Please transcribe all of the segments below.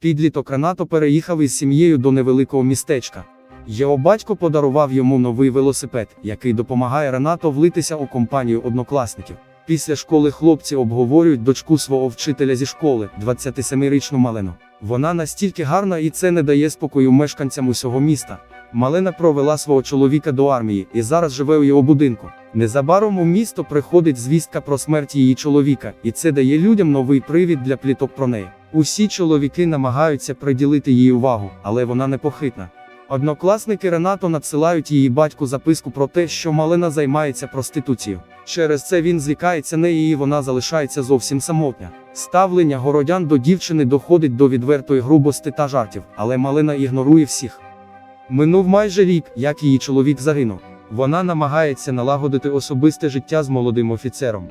Підліток Ренато переїхав із сім'єю до невеликого містечка. Його батько подарував йому новий велосипед, який допомагає Ренато влитися у компанію однокласників. Після школи хлопці обговорюють дочку свого вчителя зі школи, 27-річну Малену. Вона настільки гарна і це не дає спокою мешканцям усього міста. Малена провела свого чоловіка до армії і зараз живе у його будинку. Незабаром у місто приходить звістка про смерть її чоловіка, і це дає людям новий привід для пліток про неї. Усі чоловіки намагаються приділити їй увагу, але вона непохитна. Однокласники Ренато надсилають її батьку записку про те, що Малена займається проституцією. Через це він злікається неї і вона залишається зовсім самотня. Ставлення городян до дівчини доходить до відвертої грубости та жартів, але Малена ігнорує всіх. Минув майже рік, як її чоловік загинув. Вона намагається налагодити особисте життя з молодим офіцером.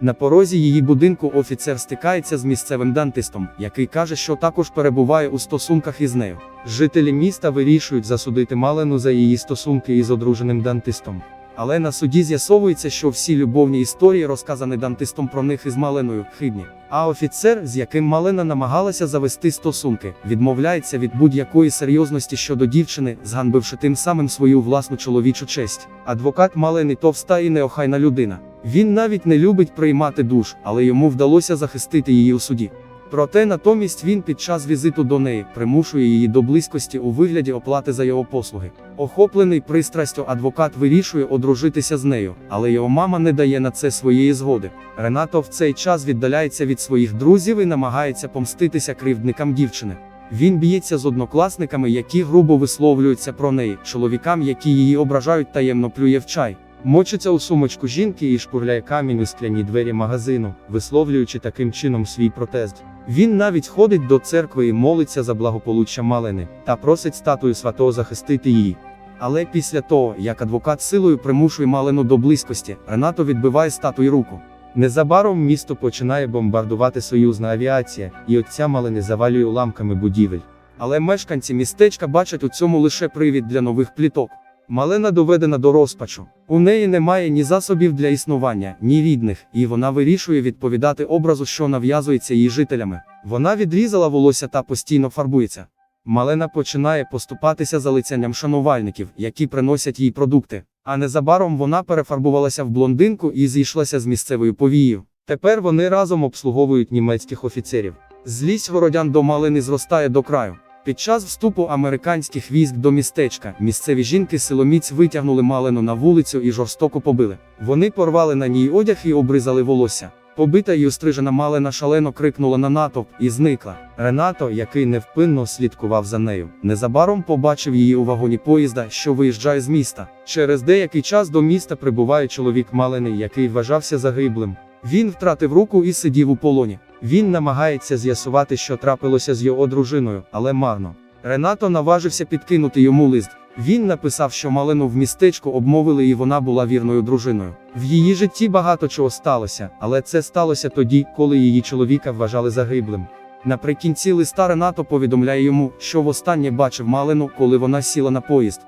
На порозі її будинку офіцер стикається з місцевим дантистом, який каже, що також перебуває у стосунках із нею. Жителі міста вирішують засудити Малену за її стосунки із одруженим дантистом. Але на суді з'ясовується, що всі любовні історії, розказані дантистом про них із Маленою, хибні. А офіцер, з яким Малена намагалася завести стосунки, відмовляється від будь-якої серйозності щодо дівчини, зганбивши тим самим свою власну чоловічу честь. Адвокат Малени товста і неохайна людина. Він навіть не любить приймати душ, але йому вдалося захистити її у суді. Проте натомість він під час візиту до неї примушує її до близькості у вигляді оплати за його послуги. Охоплений пристрастю адвокат вирішує одружитися з нею, але його мама не дає на це своєї згоди. Ренато в цей час віддаляється від своїх друзів і намагається помститися кривдникам дівчини. Він б'ється з однокласниками, які грубо висловлюються про неї, чоловікам, які її ображають, таємно плює в чай. Мочиться у сумочку жінки і шпурляє камінь у скляні двері магазину, висловлюючи таким чином свій протест. Він навіть ходить до церкви і молиться за благополуччя Малени, та просить статую святого захистити її. Але після того, як адвокат силою примушує Малену до близькості, Ренато відбиває статуї руку. Незабаром місто починає бомбардувати союзна авіація, і отця Малени завалює уламками будівель. Але мешканці містечка бачать у цьому лише привід для нових пліток. Малена доведена до розпачу. У неї немає ні засобів для існування, ні рідних, і вона вирішує відповідати образу, що нав'язується її жителями. Вона відрізала волосся та постійно фарбується. Малена починає поступатися залицянням шанувальників, які приносять їй продукти. А незабаром вона перефарбувалася в блондинку і зійшлася з місцевою повією. Тепер вони разом обслуговують німецьких офіцерів. Злість городян до малини зростає до краю. Під час вступу американських військ до містечка місцеві жінки силоміць витягнули Малену на вулицю і жорстоко побили. Вони порвали на ній одяг і обризали волосся. Побита й острижена Малена шалено крикнула на натовп і зникла. Ренато, який невпинно слідкував за нею, незабаром побачив її у вагоні поїзда, що виїжджає з міста. Через деякий час до міста прибуває чоловік Малени, який вважався загиблим. Він втратив руку і сидів у полоні. Він намагається з'ясувати, що трапилося з його дружиною, але марно. Ренато наважився підкинути йому лист. Він написав, що Малену в містечку обмовили і вона була вірною дружиною. В її житті багато чого сталося, але це сталося тоді, коли її чоловіка вважали загиблим. Наприкінці листа Ренато повідомляє йому, що востаннє бачив Малену, коли вона сіла на поїзд.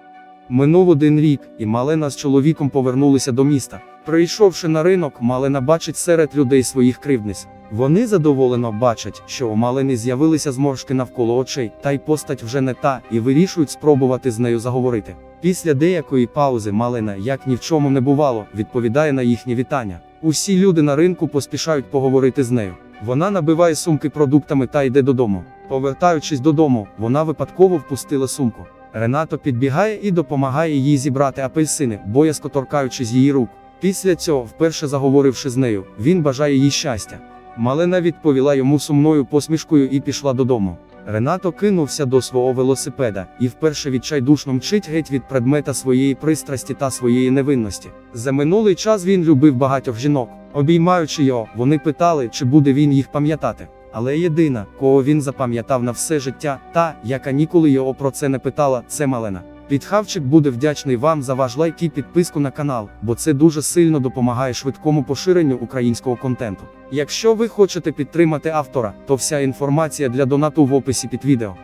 Минув один рік, і Малена з чоловіком повернулися до міста. Прийшовши на ринок, Малена бачить серед людей своїх кривдниць. Вони задоволено бачать, що у Малени з'явилися зморшки навколо очей, та й постать вже не та, і вирішують спробувати з нею заговорити. Після деякої паузи Малена, як ні в чому не бувало, відповідає на їхнє вітання. Усі люди на ринку поспішають поговорити з нею. Вона набиває сумки продуктами та йде додому. Повертаючись додому, вона випадково впустила сумку. Ренато підбігає і допомагає їй зібрати апельсини, боязко торкаючись її рук. Після цього, вперше заговоривши з нею, він бажає їй щастя. Малена відповіла йому сумною посмішкою і пішла додому. Ренато кинувся до свого велосипеда і вперше відчайдушно мчить геть від предмета своєї пристрасті та своєї невинності. За минулий час він любив багатьох жінок. Обіймаючи його, вони питали, чи буде він їх пам'ятати. Але єдина, кого він запам'ятав на все життя, та, яка ніколи його про це не питала, це Малена. Підхавчик буде вдячний вам за ваш лайк і підписку на канал, бо це дуже сильно допомагає швидкому поширенню українського контенту. Якщо ви хочете підтримати автора, то вся інформація для донату в описі під відео.